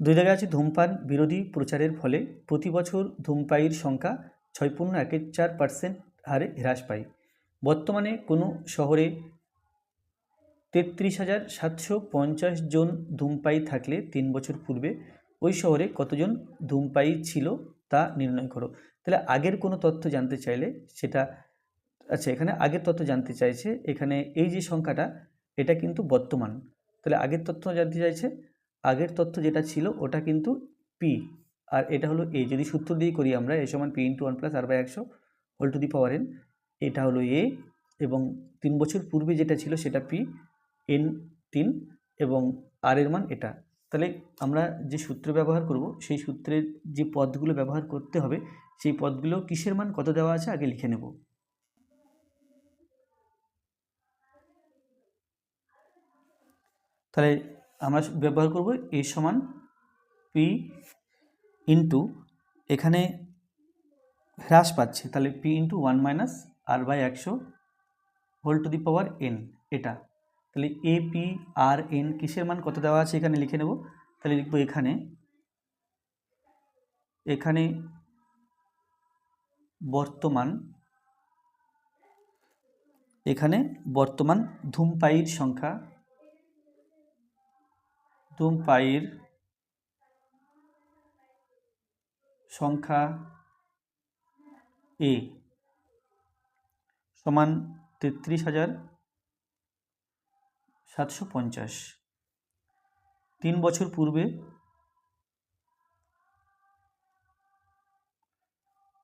দুই জায়গায় আছে ধূমপান বিরোধী প্রচারের ফলে প্রতি বছর ধূমপায়ীর সংখ্যা ছয় পূর্ণ একের চার পার্সেন্ট হারে হ্রাস পায়। বর্তমানে কোনো শহরে তেত্রিশ হাজার সাতশো পঞ্চাশ জন ধূমপায়ী থাকলে তিন বছর পূর্বে ওই শহরে কতজন ধূমপায়ী ছিল তা নির্ণয় করো। তাহলে আগের কোনো তথ্য জানতে চাইলে সেটা আচ্ছা এখানে আগের তথ্য জানতে চাইছে, এখানে এই যে সংখ্যাটা, এটা কিন্তু বর্তমান। তাহলে আগের তথ্য জানতে চাইছে আগের তথ্য যেটা ছিল ওটা কিন্তু পি আর এটা হলো এ যদি সূত্র দিয়ে করি আমরা এ সমান P into one plus R by একশো whole to the power N এটা হলো এ এবং তিন বছর পূর্বে যেটা ছিল সেটা পি এন তিন এবং আর এর মান এটা। তাহলে আমরা যে সূত্র ব্যবহার করব, সেই সূত্রের যে পদগুলো ব্যবহার করতে হবে, সেই পদগুলো কিসের মান, কত দেওয়া আছে আগে লিখে নেব। তাহলে আমরা ব্যবহার করব এ সমান পি ইন্টু এখানে হ্রাস পাচ্ছে। তাহলে P into one minus R by একশো whole to the power N এটা। তাহলে এ পি আর এন কিসের মান কত দেওয়া আছে এখানে লিখে নেব। তাহলে লিখব এখানে। এখানে বর্তমান এখানে বর্তমান ধূমপায়ীর সংখ্যা ধূমপায়ীর সংখ্যা এ সমান তেত্রিশ হাজার সাতশো পঞ্চাশ। তিন বছর পূর্বে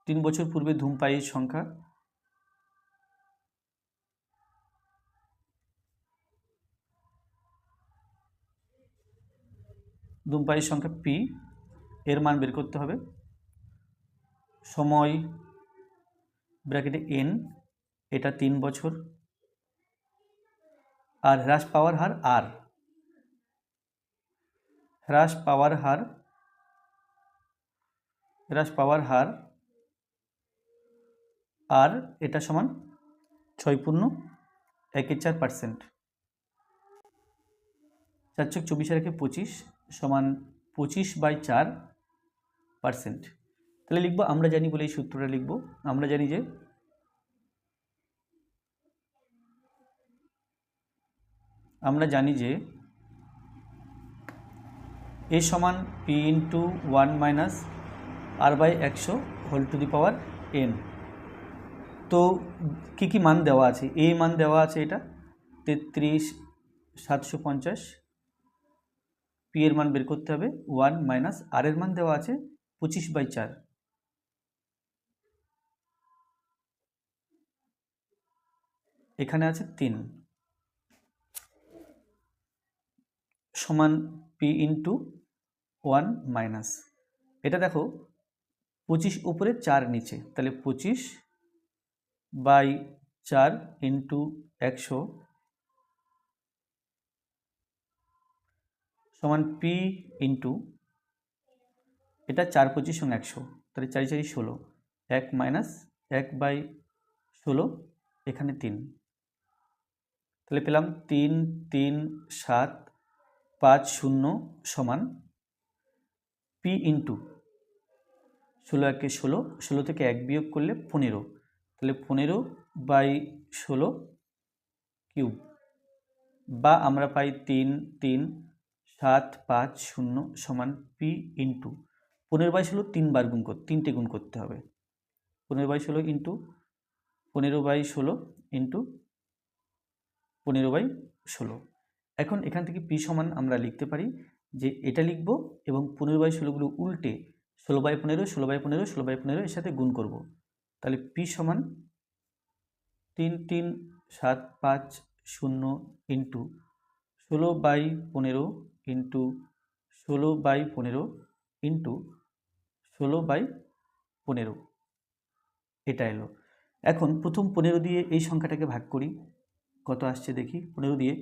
তিন বছর পূর্বে ধূমপায়ীর সংখ্যা ধূমপায়ীর সংখ্যা পি এর মান বের করতে হবে। সময় ব্র্যাকেটে এন এটা তিন বছর। আর হ্রাস পাওয়ার হার আর হ্রাস পাওয়ার হার, হ্রাস পাওয়ার হার আর এটা সমান ছয় পূর্ণ একের চার পার্সেন্ট চার ছক চব্বিশের একে পঁচিশ। সমান পঁচিশ বাই চার পার্সেন্ট। তাহলে লিখব, আমরা জানি বলে এই সূত্রটা লিখব, আমরা জানি যে আমরা জানি যে এ সমান P into one minus R by একশো whole to the power N. তো কী কী মান দেওয়া আছে? এ মান দেওয়া আছে এটা তেত্রিশ সাতশো পঞ্চাশ পি এর মান বের করতে হবে ওয়ান মাইনাস আর এর মান দেওয়া আছে পঁচিশ বাই চার। এখানে আছে তিন। সমান পি ইন্টু ওয়ান মাইনাস এটা দেখো, পঁচিশ উপরে চার নিচে, তাহলে পঁচিশ বাই চার ইন্টু একশো সমান পি ইন্টু এটা চার পঁচিশ সঙ্গে একশো, তাহলে চারি চারি ষোলো, এক মাইনাস এক বাই ষোলো, এখানে তিন। তাহলে পেলাম তিন তিন, সাত, পাঁচ, শূন্য সমান পি ইন্টু ষোলো একে ষোলো ষোলো থেকে এক বিয়োগ করলে পনেরো, তাহলে পনেরো বাই ষোলো কিউব বা আমরা পাই তিন তিন সাত পাঁচ শূন্য সমান পি ইন্টু পনেরো বাই ষোলো তিনবার গুণ করতে তিনটে গুণ করতে হবে। পনেরো বাইশ ষোলো ইন্টু পনেরো বাই ষোলো ইন্টু পনেরো বাই ষোলো। এখন এখান থেকে পি সমান আমরা লিখতে পারি যে এটা লিখব এবং পনেরো বাই ষোলোগুলো উল্টে ষোলো বাই পনেরো, ষোলো বাই পনেরো, ষোলো বাই পনেরো এর সাথে গুণ করব। তাহলে পি সমান তিন তিন, সাত, পাঁচ, শূন্য ইন্টু ষোলো বাই পনেরো ইন্টু ষোলো বাই পনেরো ইন্টু ষোলো বাই পনেরো। এটা এলো। এখন প্রথম পনেরো দিয়ে এই সংখ্যাটাকে ভাগ করি। কত আসছে দেখি? পনেরো দিয়ে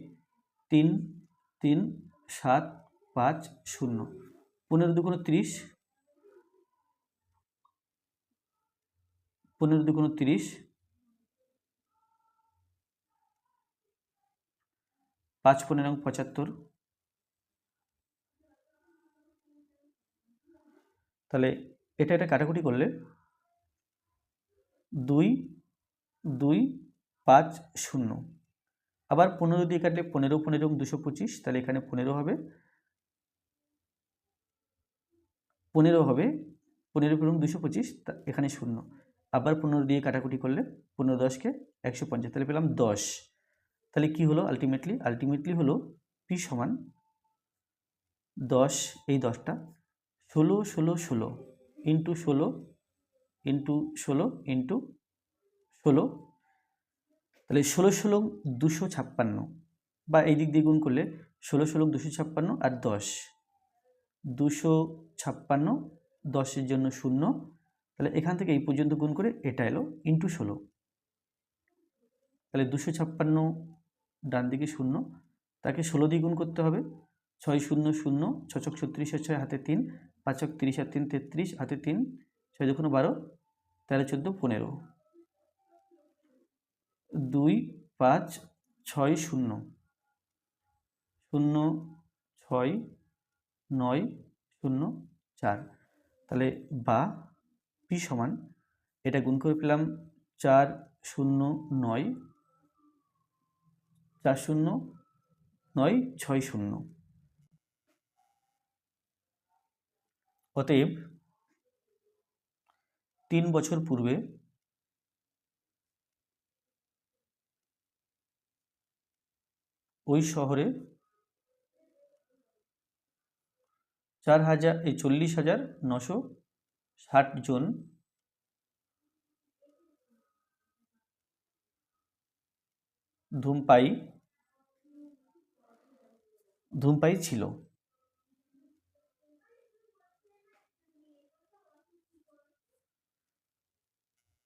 তিন তিন, সাত, পাঁচ, শূন্য। পনেরো দুগুণ তিরিশ। পনেরো দুগুণ তিরিশ। পাঁচ পনেরো পঁচাত্তর। তাহলে এটা এটা কাটাকুটি করলে দুই দুই, পাঁচ, শূন্য। আবার পনেরো দিয়ে কাটলে পনেরো পনেরো দুশো পঁচিশ, তাহলে এখানে পনেরো হবে। পনেরো হবে, পনেরো পনেরো দুশো পঁচিশ এখানে শূন্য। আবার পনেরো দিয়ে কাটাকুটি করলে পনেরো দশকে একশো পঞ্চাশ, তাহলে পেলাম দশ। তাহলে কি হলো আলটিমেটলি আলটিমেটলি হলো পি সমান দশ, এই দশটা ষোলো ষোলো ষোলো ইন্টু ষোলো ইন্টু ষোলো ইন্টু ষোলো। তাহলে ষোলো ষোলো দুশো ছাপ্পান্ন বা এই দিক দিয়ে গুণ করলে ষোলো ষোলো দুশো ছাপ্পান্ন আর দশ। দুশো ছাপ্পান্ন দশের জন্য শূন্য। তাহলে এখান থেকে এই পর্যন্ত গুণ করে এটা এলো ইন্টু ষোলো। তাহলে দুশো ছাপ্পান্ন ডান দিকে শূন্য, তাকে ষোলো দিয়ে গুণ করতে হবে। ছয় শূন্য শূন্য ছচক ছত্রিশ আর ছয় হাতে তিন পাঁচক তিরিশ আর তিন তেত্রিশ, হাতে তিন, ছয় দুগুণ বারো, তেরো চোদ্দ, পনেরো। দুই, পাঁচ, ছয়, শূন্য। শূন্য, ছয়, নয়, শূন্য, চার। তাহলে বা, পি সমান, এটা গুণ করে পেলাম চার, শূন্য, নয়, চার শূন্য, নয়, ছয় শূন্য। অতএব তিন বছর পূর্বে ওই শহরে চার হাজার, এই চল্লিশ হাজার নশো ষাট জন ধূমপাই ধূমপাই ছিল।